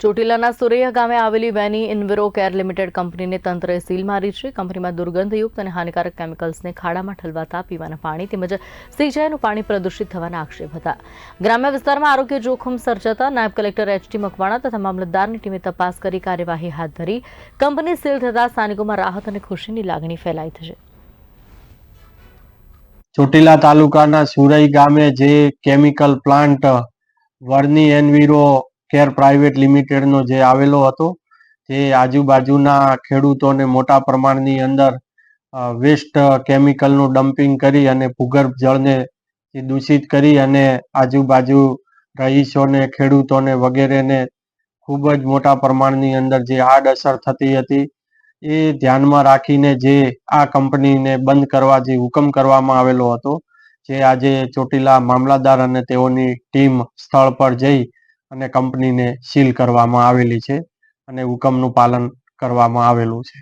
ચોટીલાના સુરૈયા ગામે આવેલી વેની ઇન્વિરો care limited કંપનીને તંત્રએ સીલ મારી છે. કંપનીમાં દુર્ગંધયુક્ત અને હાનિકારક કેમિકલ્સને ખાડામાં ઠલવાતા પીવાના પાણી તેમજ સિંચાઈનું પાણી પ્રદૂષિત થવાના આક્ષેપ હતા. ગ્રામ્ય વિસ્તારમાં આરોગ્ય જોખમ સર્જાતા નાયબ કલેક્ટર એચ ટી મકવાણા તથા મામલતદારની ટીમે તપાસ કરી કાર્યવાહી હાથ ધરી. કંપની સીલ થતાં સ્થાનિકોમાં રાહત અને ખુશીની લાગણી ફેલાઈ છે ચોટીલા તાલુકાના સુરઈ ગામે જે chemical plant Varni enviro care private લિમિટેડનો જે આવેલો હતો, જે આજુબાજુના ખેડૂતોને મોટા પ્રમાણની અંદર વેસ્ટ કેમિકલનું ડમ્પિંગ કરી અને ભૂગર્ભ જળને દૂષિત કરી અને આજુબાજુ રહીશોને, ખેડૂતોને વગેરેને ખૂબ જ મોટા પ્રમાણની અંદર જે આડઅસર થતી હતી, એ ધ્યાનમાં રાખીને જે આ કંપનીને બંધ કરવા જે હુકમ કરવામાં આવેલો હતો, જે આજે ચોટીલા મામલાદાર અને તેઓની ટીમ સ્થળ પર જઈ અને કંપનીને સીલ કરવામાં આવેલી છે અને હુકમનું પાલન કરવામાં આવેલું છે.